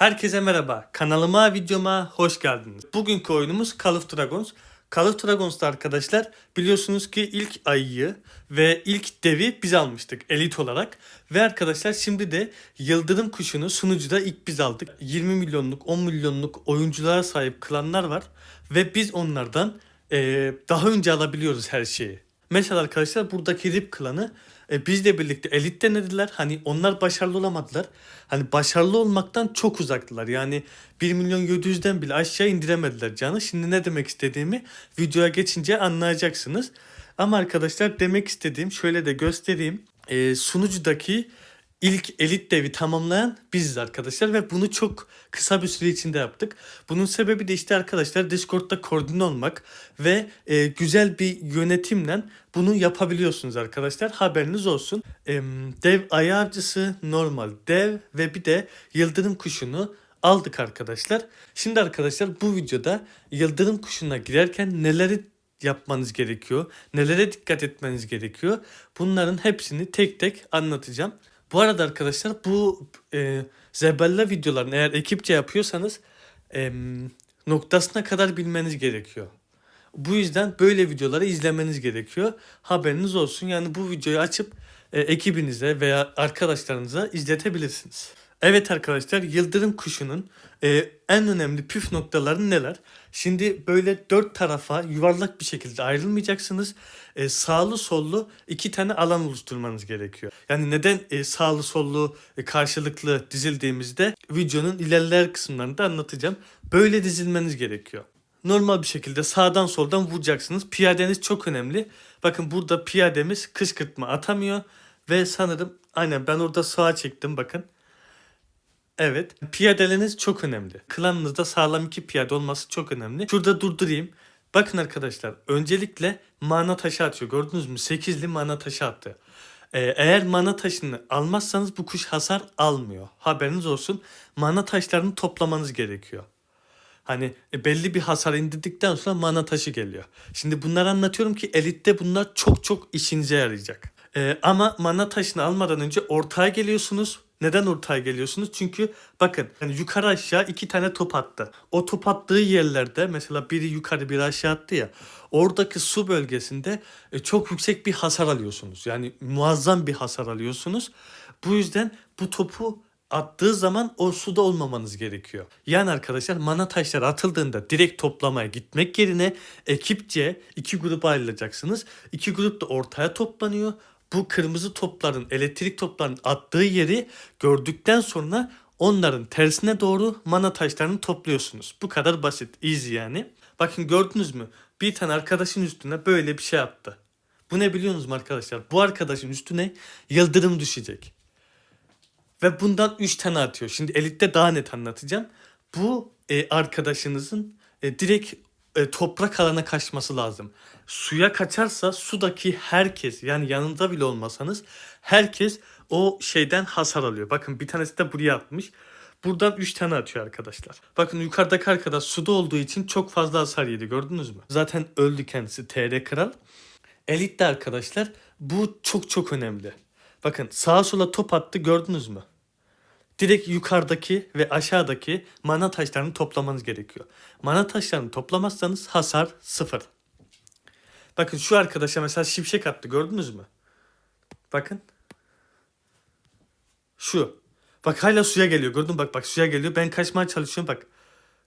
Herkese merhaba. Kanalıma, videoma hoş geldiniz. Bugünkü oyunumuz Call of Dragons. Call of Dragons'ta arkadaşlar biliyorsunuz ki ilk ayıyı ve ilk devi biz almıştık elit olarak. Ve arkadaşlar şimdi de Yıldırım Kuşu'nu sunucuda ilk biz aldık. 20 milyonluk 10 milyonluk oyunculara sahip klanlar var. Ve biz onlardan eee, daha önce alabiliyoruz her şeyi. Mesela arkadaşlar buradaki Rip klanı e, bizle birlikte elit denediler. Hani onlar başarılı olamadılar. Hani başarılı olmaktan çok uzaktılar. Yani 1 milyon 700'den bile aşağı indiremediler canı. Şimdi ne demek istediğimi videoya geçince anlayacaksınız. Ama arkadaşlar demek istediğim şöyle de göstereyim. E, sunucudaki ilk elit devi tamamlayan biziz arkadaşlar ve bunu çok kısa bir süre içinde yaptık. Bunun sebebi de işte arkadaşlar Discord'da koordine olmak ve e, güzel bir yönetimle bunu yapabiliyorsunuz arkadaşlar. Haberiniz olsun. Em, dev ayarcısı, normal dev ve bir de yıldırım kuşunu aldık arkadaşlar. Şimdi arkadaşlar bu videoda yıldırım kuşuna girerken neleri yapmanız gerekiyor? Nelere dikkat etmeniz gerekiyor? Bunların hepsini tek tek anlatacağım. Bu arada arkadaşlar bu e, Zebella videolarını eğer ekipçe yapıyorsanız em, noktasına kadar bilmeniz gerekiyor. Bu yüzden böyle videoları izlemeniz gerekiyor. Haberiniz olsun. Yani bu videoyu açıp e, ekibinize veya arkadaşlarınıza izletebilirsiniz. Evet arkadaşlar Yıldırım Kuşu'nun e, en önemli püf noktaları neler? Şimdi böyle dört tarafa yuvarlak bir şekilde ayrılmayacaksınız. E, sağlı sollu iki tane alan oluşturmanız gerekiyor. Yani neden e, sağlı sollu e, karşılıklı dizildiğimizde videonun ilerleyen kısımlarında anlatacağım. Böyle dizilmeniz gerekiyor normal bir şekilde sağdan soldan vuracaksınız. Piyadeniz çok önemli. Bakın burada piyademiz kışkırtma atamıyor ve sanırım aynen ben orada sağa çektim bakın. Evet. Piyadeleriniz çok önemli. Klanınızda sağlam iki piyade olması çok önemli. Şurada durdurayım. Bakın arkadaşlar öncelikle mana taşı atıyor. Gördünüz mü? 8'li mana taşı attı. Ee, eğer mana taşını almazsanız bu kuş hasar almıyor. Haberiniz olsun. Mana taşlarını toplamanız gerekiyor. Hani e, belli bir hasar indirdikten sonra mana taşı geliyor. Şimdi bunları anlatıyorum ki elitte bunlar çok çok işinize yarayacak. Ee, ama mana taşını almadan önce ortaya geliyorsunuz. Neden ortaya geliyorsunuz? Çünkü bakın yani yukarı aşağı iki tane top attı. O top attığı yerlerde mesela biri yukarı biri aşağı attı ya. Oradaki su bölgesinde e, çok yüksek bir hasar alıyorsunuz. Yani muazzam bir hasar alıyorsunuz. Bu yüzden bu topu attığı zaman o suda olmamanız gerekiyor. Yani arkadaşlar mana taşları atıldığında direkt toplamaya gitmek yerine ekipçe iki gruba ayrılacaksınız. İki grup da ortaya toplanıyor. Bu kırmızı topların, elektrik topların attığı yeri gördükten sonra onların tersine doğru mana taşlarını topluyorsunuz. Bu kadar basit, easy yani. Bakın gördünüz mü? Bir tane arkadaşın üstüne böyle bir şey attı. Bu ne biliyorsunuz mu arkadaşlar? Bu arkadaşın üstüne yıldırım düşecek. Ve bundan 3 tane atıyor. Şimdi elitte daha net anlatacağım. Bu e, arkadaşınızın e, direkt e, toprak alana kaçması lazım. Suya kaçarsa sudaki herkes yani yanında bile olmasanız herkes o şeyden hasar alıyor. Bakın bir tanesi de buraya atmış. Buradan 3 tane atıyor arkadaşlar. Bakın yukarıdaki arkadaş suda olduğu için çok fazla hasar yedi gördünüz mü? Zaten öldü kendisi TR Kral. Elitte arkadaşlar bu çok çok önemli. Bakın sağa sola top attı gördünüz mü? Direkt yukarıdaki ve aşağıdaki mana taşlarını toplamanız gerekiyor. Mana taşlarını toplamazsanız hasar sıfır. Bakın şu arkadaşa mesela şimşek attı gördünüz mü? Bakın. Şu. Bak hala suya geliyor gördün mü? bak bak suya geliyor. Ben kaçmaya çalışıyorum bak.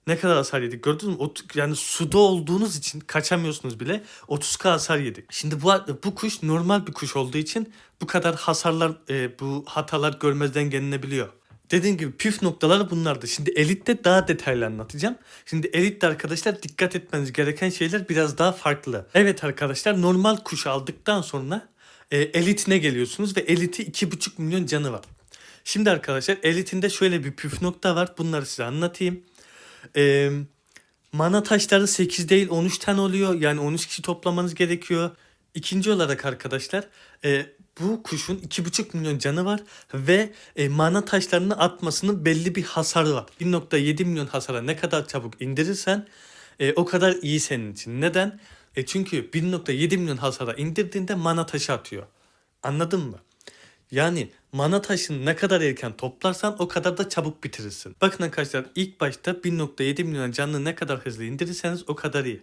Ne kadar hasar yedik gördünüz mü? Ot- Yani suda olduğunuz için kaçamıyorsunuz bile. 30k hasar yedik. Şimdi bu bu kuş normal bir kuş olduğu için bu kadar hasarlar e, bu hatalar görmezden gelinebiliyor. Dediğim gibi püf noktaları bunlardı. Şimdi elitte daha detaylı anlatacağım. Şimdi elitte arkadaşlar dikkat etmeniz gereken şeyler biraz daha farklı. Evet arkadaşlar normal kuş aldıktan sonra e, elitine geliyorsunuz ve eliti 2,5 milyon canı var. Şimdi arkadaşlar elitinde şöyle bir püf nokta var. Bunları size anlatayım. Eee Mana taşları 8 değil 13 tane oluyor. Yani 13 kişi toplamanız gerekiyor. İkinci olarak arkadaşlar e, bu kuşun 2,5 milyon canı var ve e, mana taşlarını atmasının belli bir hasarı var. 1.7 milyon hasara ne kadar çabuk indirirsen e, o kadar iyi senin için. Neden? E, çünkü 1.7 milyon hasara indirdiğinde mana taşı atıyor. Anladın mı? Yani mana taşını ne kadar erken toplarsan o kadar da çabuk bitirirsin. Bakın arkadaşlar ilk başta 1.7 milyon canlı ne kadar hızlı indirirseniz o kadar iyi.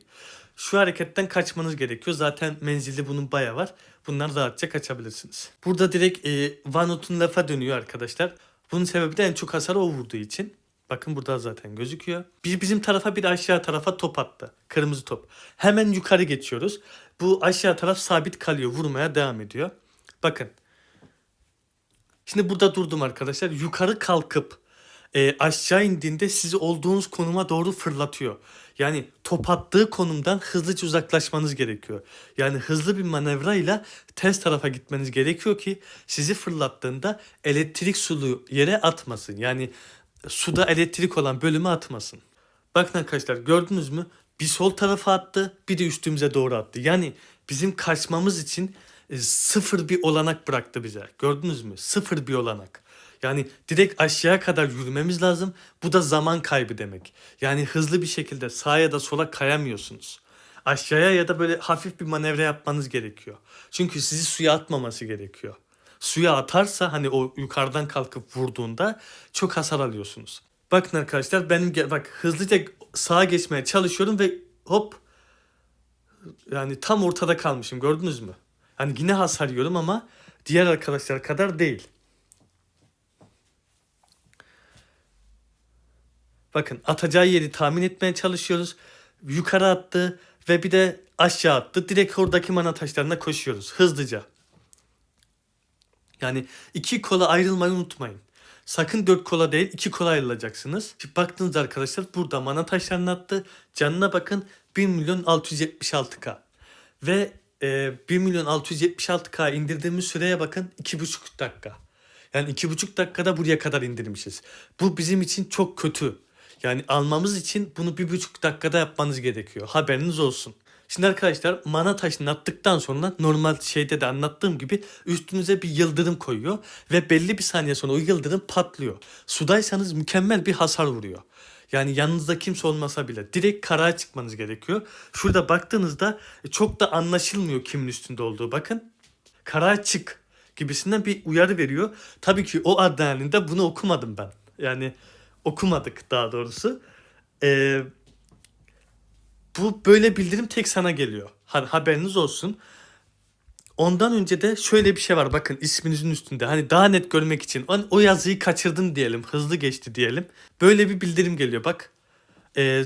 Şu hareketten kaçmanız gerekiyor. Zaten menzili bunun baya var. Bundan rahatça kaçabilirsiniz. Burada direkt e, Vanut'un lafa dönüyor arkadaşlar. Bunun sebebi de en çok hasar o vurduğu için. Bakın burada zaten gözüküyor. Bir bizim tarafa bir aşağı tarafa top attı. Kırmızı top. Hemen yukarı geçiyoruz. Bu aşağı taraf sabit kalıyor. Vurmaya devam ediyor. Bakın. Şimdi burada durdum arkadaşlar. Yukarı kalkıp e, aşağı indiğinde sizi olduğunuz konuma doğru fırlatıyor. Yani top attığı konumdan hızlıca uzaklaşmanız gerekiyor. Yani hızlı bir manevrayla ters tarafa gitmeniz gerekiyor ki sizi fırlattığında elektrik sulu yere atmasın. Yani suda elektrik olan bölüme atmasın. Bakın arkadaşlar gördünüz mü? Bir sol tarafa attı bir de üstümüze doğru attı. Yani bizim kaçmamız için e, sıfır bir olanak bıraktı bize. Gördünüz mü? Sıfır bir olanak. Yani direkt aşağıya kadar yürümemiz lazım. Bu da zaman kaybı demek. Yani hızlı bir şekilde sağa ya da sola kayamıyorsunuz. Aşağıya ya da böyle hafif bir manevra yapmanız gerekiyor. Çünkü sizi suya atmaması gerekiyor. Suya atarsa hani o yukarıdan kalkıp vurduğunda çok hasar alıyorsunuz. Bakın arkadaşlar benim bak hızlıca sağa geçmeye çalışıyorum ve hop yani tam ortada kalmışım gördünüz mü? Hani yine hasar yiyorum ama diğer arkadaşlar kadar değil. Bakın atacağı yeri tahmin etmeye çalışıyoruz. Yukarı attı ve bir de aşağı attı. Direkt oradaki mana taşlarına koşuyoruz hızlıca. Yani iki kola ayrılmayı unutmayın. Sakın dört kola değil iki kola ayrılacaksınız. Şimdi baktınız arkadaşlar burada mana taşlarını attı. Canına bakın 1 milyon 676k. Ve e, 1 milyon 676k indirdiğimiz süreye bakın 2,5 dakika. Yani 2,5 dakikada buraya kadar indirmişiz. Bu bizim için çok kötü. Yani almamız için bunu 1,5 dakikada yapmanız gerekiyor. Haberiniz olsun. Şimdi arkadaşlar mana taşını attıktan sonra normal şeyde de anlattığım gibi üstünüze bir yıldırım koyuyor ve belli bir saniye sonra o yıldırım patlıyor. Sudaysanız mükemmel bir hasar vuruyor. Yani yanınızda kimse olmasa bile direkt karaya çıkmanız gerekiyor. Şurada baktığınızda çok da anlaşılmıyor kimin üstünde olduğu. Bakın karaya çık gibisinden bir uyarı veriyor. Tabii ki o adrenalinde bunu okumadım ben. Yani okumadık daha doğrusu. Eee bu böyle bildirim tek sana geliyor. Hani haberiniz olsun. Ondan önce de şöyle bir şey var bakın isminizin üstünde. Hani daha net görmek için o, o yazıyı kaçırdın diyelim. Hızlı geçti diyelim. Böyle bir bildirim geliyor bak. Ee,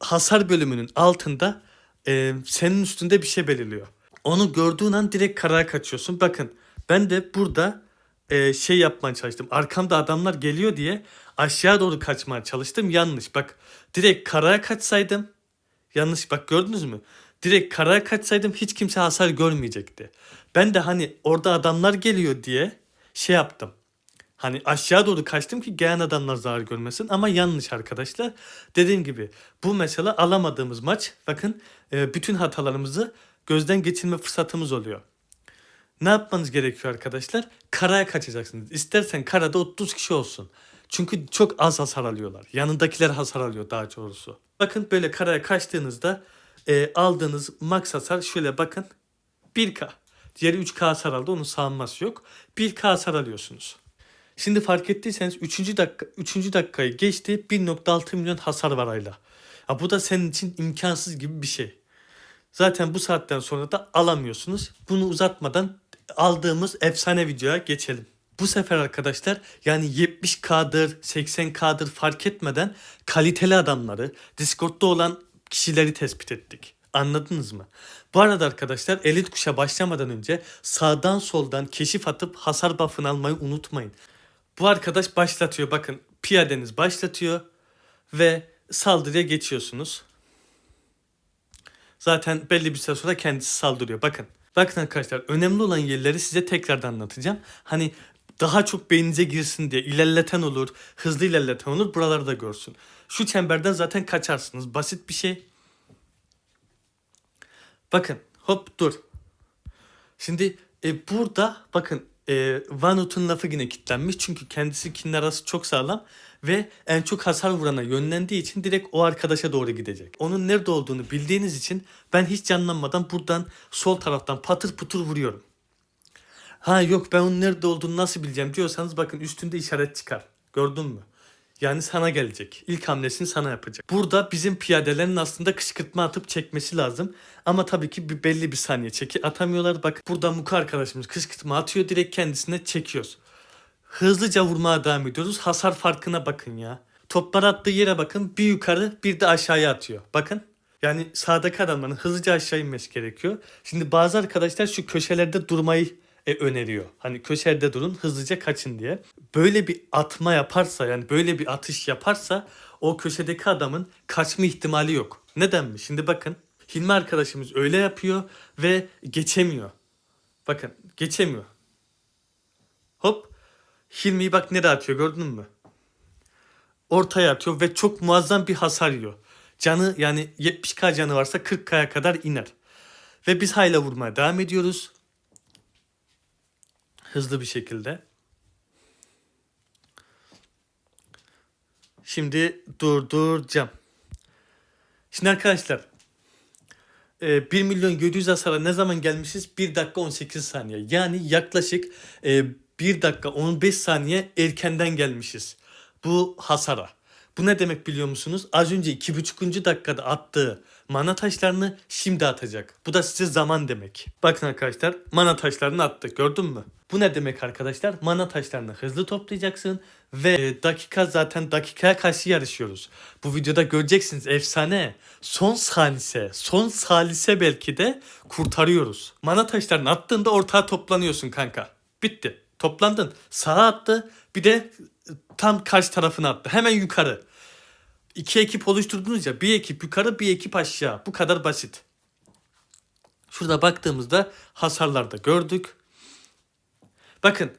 hasar bölümünün altında e, senin üstünde bir şey belirliyor. Onu gördüğün an direkt karaya kaçıyorsun. Bakın ben de burada e, şey yapmaya çalıştım. Arkamda adamlar geliyor diye aşağı doğru kaçmaya çalıştım. Yanlış. Bak direkt karaya kaçsaydım Yanlış bak gördünüz mü? Direkt karaya kaçsaydım hiç kimse hasar görmeyecekti. Ben de hani orada adamlar geliyor diye şey yaptım. Hani aşağı doğru kaçtım ki gelen adamlar zarar görmesin ama yanlış arkadaşlar. Dediğim gibi bu mesela alamadığımız maç bakın e, bütün hatalarımızı gözden geçirme fırsatımız oluyor. Ne yapmanız gerekiyor arkadaşlar? Karaya kaçacaksınız. İstersen karada 30 kişi olsun. Çünkü çok az hasar alıyorlar. Yanındakiler hasar alıyor daha doğrusu. Bakın böyle karaya kaçtığınızda e, aldığınız max hasar şöyle bakın 1K. Diğeri 3K hasar aldı onun sağlanması yok. 1K hasar alıyorsunuz. Şimdi fark ettiyseniz 3. dakika 3. dakikayı geçti 1.6 milyon hasar var ayla. Ya bu da senin için imkansız gibi bir şey. Zaten bu saatten sonra da alamıyorsunuz. Bunu uzatmadan aldığımız efsane videoya geçelim. Bu sefer arkadaşlar yani 70K'dır 80K'dır fark etmeden kaliteli adamları Discord'da olan kişileri tespit ettik. Anladınız mı? Bu arada arkadaşlar elit kuşa başlamadan önce sağdan soldan keşif atıp hasar buff'ını almayı unutmayın. Bu arkadaş başlatıyor bakın piyadeniz başlatıyor ve saldırıya geçiyorsunuz. Zaten belli bir süre sonra kendisi saldırıyor. Bakın. Bakın arkadaşlar önemli olan yerleri size tekrardan anlatacağım. Hani daha çok beyninize girsin diye ilerleten olur, hızlı ilerleten olur buraları da görsün. Şu çemberden zaten kaçarsınız. Basit bir şey. Bakın hop dur. Şimdi e, burada bakın e, Vanut'un lafı yine kilitlenmiş. Çünkü kendisi kinin arası çok sağlam ve en çok hasar vurana yönlendiği için direkt o arkadaşa doğru gidecek. Onun nerede olduğunu bildiğiniz için ben hiç canlanmadan buradan sol taraftan patır putur vuruyorum. Ha yok ben onun nerede olduğunu nasıl bileceğim diyorsanız bakın üstünde işaret çıkar. Gördün mü? Yani sana gelecek. İlk hamlesini sana yapacak. Burada bizim piyadelerin aslında kışkırtma atıp çekmesi lazım. Ama tabii ki bir belli bir saniye çeki atamıyorlar. Bak burada Muka arkadaşımız kışkırtma atıyor direkt kendisine çekiyoruz. Hızlıca vurmaya devam ediyoruz. Hasar farkına bakın ya. Toplar attığı yere bakın. Bir yukarı bir de aşağıya atıyor. Bakın. Yani sağdaki adamların hızlıca aşağı inmesi gerekiyor. Şimdi bazı arkadaşlar şu köşelerde durmayı e, öneriyor. Hani köşede durun hızlıca kaçın diye. Böyle bir atma yaparsa yani böyle bir atış yaparsa o köşedeki adamın kaçma ihtimali yok. Neden mi? Şimdi bakın. Hilmi arkadaşımız öyle yapıyor ve geçemiyor. Bakın geçemiyor. Hilmi'yi bak nereye atıyor gördün mü? Ortaya atıyor ve çok muazzam bir hasar yiyor. Canı yani 70k canı varsa 40k'ya kadar iner. Ve biz hayla vurmaya devam ediyoruz. Hızlı bir şekilde. Şimdi durduracağım. Şimdi arkadaşlar e, 1 milyon 700 hasara ne zaman gelmişiz? 1 dakika 18 saniye. Yani yaklaşık e, 1 dakika 15 saniye erkenden gelmişiz bu hasara. Bu ne demek biliyor musunuz? Az önce 2,5. dakikada attığı mana taşlarını şimdi atacak. Bu da size zaman demek. Bakın arkadaşlar mana taşlarını attı gördün mü? Bu ne demek arkadaşlar? Mana taşlarını hızlı toplayacaksın ve e, dakika zaten dakikaya karşı yarışıyoruz. Bu videoda göreceksiniz efsane. Son salise, son salise belki de kurtarıyoruz. Mana taşlarını attığında ortaya toplanıyorsun kanka. Bitti. Toplandın. Sağa attı. Bir de tam karşı tarafına attı. Hemen yukarı. İki ekip oluşturdunuz ya. Bir ekip yukarı bir ekip aşağı. Bu kadar basit. Şurada baktığımızda hasarlarda gördük. Bakın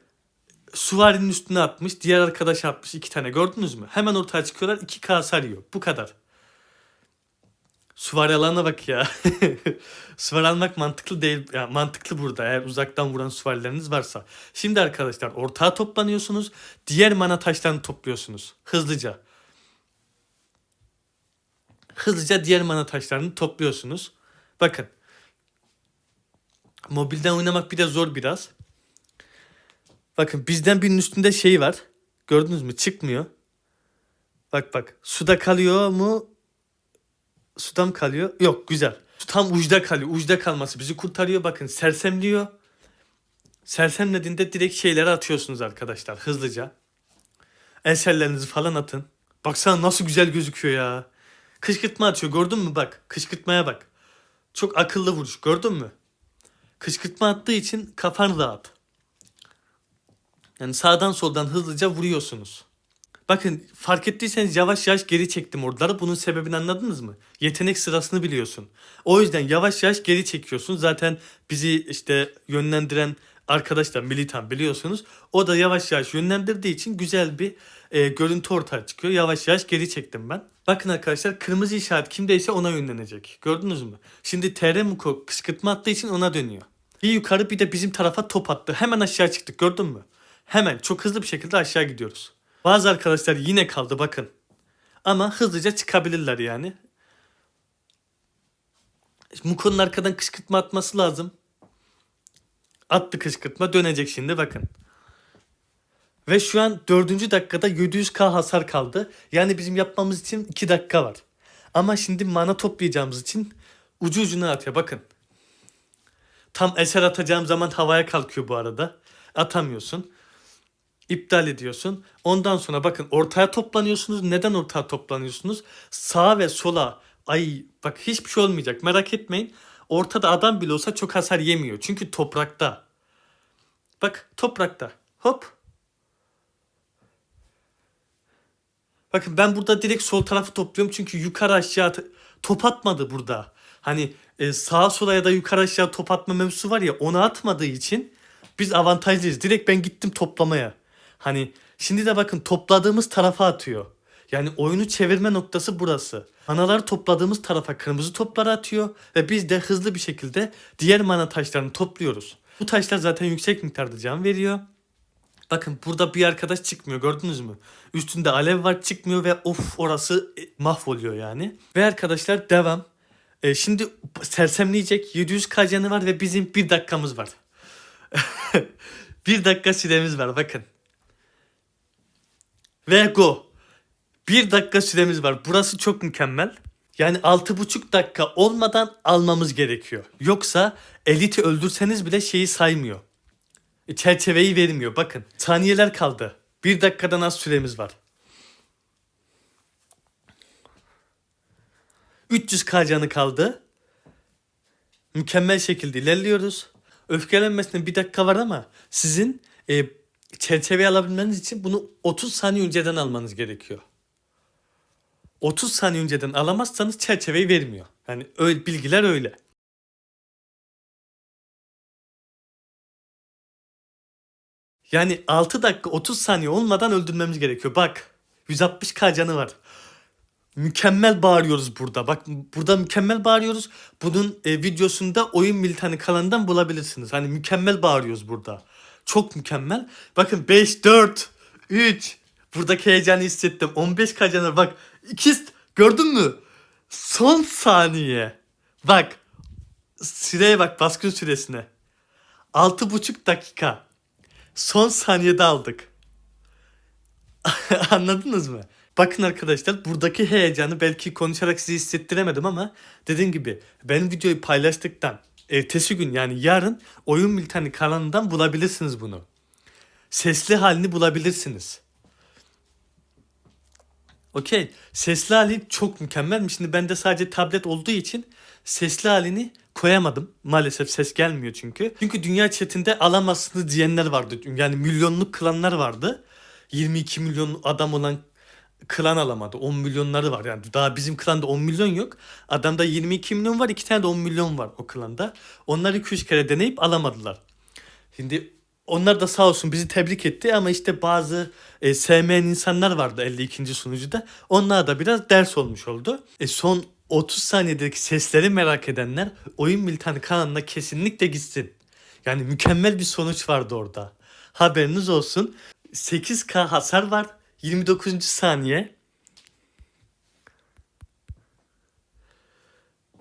suvarinin üstüne atmış. Diğer arkadaş atmış. iki tane gördünüz mü? Hemen ortaya çıkıyorlar. 2K hasar yiyor. Bu kadar. Suvari alana bak ya. suvari almak mantıklı değil. Ya mantıklı burada eğer uzaktan vuran suvarileriniz varsa. Şimdi arkadaşlar ortağa toplanıyorsunuz. Diğer mana taşlarını topluyorsunuz. Hızlıca. Hızlıca diğer mana taşlarını topluyorsunuz. Bakın. Mobilden oynamak bir de zor biraz. Bakın bizden birinin üstünde şey var. Gördünüz mü? Çıkmıyor. Bak bak. Suda kalıyor mu? Suda kalıyor? Yok güzel. Tam uçta kalıyor. Uçta kalması bizi kurtarıyor. Bakın sersemliyor. Sersemlediğinde direkt şeyleri atıyorsunuz arkadaşlar hızlıca. Eserlerinizi falan atın. Baksana nasıl güzel gözüküyor ya. Kışkırtma atıyor gördün mü bak. Kışkırtmaya bak. Çok akıllı vuruş gördün mü? Kışkırtma attığı için kafanı dağıt. Yani sağdan soldan hızlıca vuruyorsunuz. Bakın fark ettiyseniz yavaş yavaş geri çektim orduları. Bunun sebebini anladınız mı? Yetenek sırasını biliyorsun. O yüzden yavaş yavaş geri çekiyorsun. Zaten bizi işte yönlendiren arkadaşlar militan biliyorsunuz. O da yavaş yavaş yönlendirdiği için güzel bir e, görüntü ortaya çıkıyor. Yavaş yavaş geri çektim ben. Bakın arkadaşlar kırmızı işaret kimdeyse ona yönlenecek. Gördünüz mü? Şimdi TR Muko kışkırtma attığı için ona dönüyor. Bir yukarı bir de bizim tarafa top attı. Hemen aşağı çıktık gördün mü? Hemen çok hızlı bir şekilde aşağı gidiyoruz. Bazı arkadaşlar yine kaldı bakın. Ama hızlıca çıkabilirler yani. Muko'nun arkadan kışkırtma atması lazım. Attı kışkırtma dönecek şimdi bakın. Ve şu an 4. dakikada 700k hasar kaldı. Yani bizim yapmamız için 2 dakika var. Ama şimdi mana toplayacağımız için ucu ucuna atıyor bakın. Tam eser atacağım zaman havaya kalkıyor bu arada. Atamıyorsun. İptal ediyorsun. Ondan sonra bakın ortaya toplanıyorsunuz. Neden ortaya toplanıyorsunuz? Sağa ve sola. Ay bak hiçbir şey olmayacak. Merak etmeyin. Ortada adam bile olsa çok hasar yemiyor. Çünkü toprakta. Bak toprakta. Hop. Bakın ben burada direkt sol tarafı topluyorum. Çünkü yukarı aşağı top atmadı burada. Hani e, sağa sola ya da yukarı aşağı top atma mevzusu var ya onu atmadığı için biz avantajlıyız. Direkt ben gittim toplamaya. Hani şimdi de bakın topladığımız tarafa atıyor. Yani oyunu çevirme noktası burası. Manaları topladığımız tarafa kırmızı topları atıyor ve biz de hızlı bir şekilde diğer mana taşlarını topluyoruz. Bu taşlar zaten yüksek miktarda can veriyor. Bakın burada bir arkadaş çıkmıyor gördünüz mü? Üstünde alev var çıkmıyor ve of orası e, mahvoluyor yani. Ve arkadaşlar devam. E, şimdi sersemleyecek 700 k var ve bizim bir dakikamız var. bir dakika süremiz var bakın. Ve go. Bir dakika süremiz var. Burası çok mükemmel. Yani altı buçuk dakika olmadan almamız gerekiyor. Yoksa eliti öldürseniz bile şeyi saymıyor. E, Çerçeveyi vermiyor. Bakın saniyeler kaldı. Bir dakikadan az süremiz var. 300k canı kaldı. Mükemmel şekilde ilerliyoruz. Öfkelenmesine bir dakika var ama sizin e, çerçeveyi alabilmeniz için bunu 30 saniye önceden almanız gerekiyor. 30 saniye önceden alamazsanız çerçeveyi vermiyor. Yani öyle, bilgiler öyle. Yani 6 dakika 30 saniye olmadan öldürmemiz gerekiyor. Bak 160k canı var. Mükemmel bağırıyoruz burada. Bak burada mükemmel bağırıyoruz. Bunun e, videosunda oyun militanı kanalından bulabilirsiniz. Hani mükemmel bağırıyoruz burada. Çok mükemmel. Bakın 5, 4, 3. Buradaki heyecanı hissettim. 15 kacanır. Bak ikiz gördün mü? Son saniye. Bak süreye bak baskın süresine. 6,5 dakika. Son saniyede aldık. Anladınız mı? Bakın arkadaşlar buradaki heyecanı belki konuşarak size hissettiremedim ama dediğim gibi ben videoyu paylaştıktan ertesi gün yani yarın Oyun Miltani kanalından bulabilirsiniz bunu. Sesli halini bulabilirsiniz. Okey. Sesli hali çok mükemmelmiş. Şimdi bende sadece tablet olduğu için sesli halini koyamadım. Maalesef ses gelmiyor çünkü. Çünkü dünya chatinde alamazsınız diyenler vardı. Yani milyonluk klanlar vardı. 22 milyon adam olan klan alamadı. 10 milyonları var. Yani daha bizim klanda 10 milyon yok. Adamda 22 milyon var. 2 tane de 10 milyon var o klanda. Onlar 2-3 kere deneyip alamadılar. Şimdi onlar da sağ olsun bizi tebrik etti ama işte bazı e, sevmeyen insanlar vardı 52. sunucuda. Onlar da biraz ders olmuş oldu. E, son 30 saniyedeki sesleri merak edenler Oyun Militanı kanalına kesinlikle gitsin. Yani mükemmel bir sonuç vardı orada. Haberiniz olsun. 8K hasar var. 29. saniye.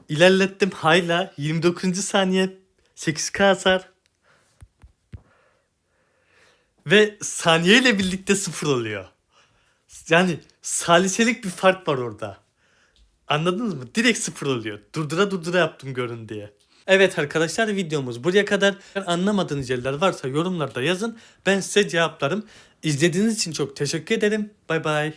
İlerlettim hala 29. saniye 8K hasar. Ve saniyeyle birlikte sıfır oluyor. Yani saliselik bir fark var orada. Anladınız mı? Direkt sıfır oluyor. Durdura durdura yaptım görün diye. Evet arkadaşlar videomuz buraya kadar. Anlamadığınız yerler varsa yorumlarda yazın. Ben size cevaplarım. İzlediğiniz için çok teşekkür ederim. Bay bay.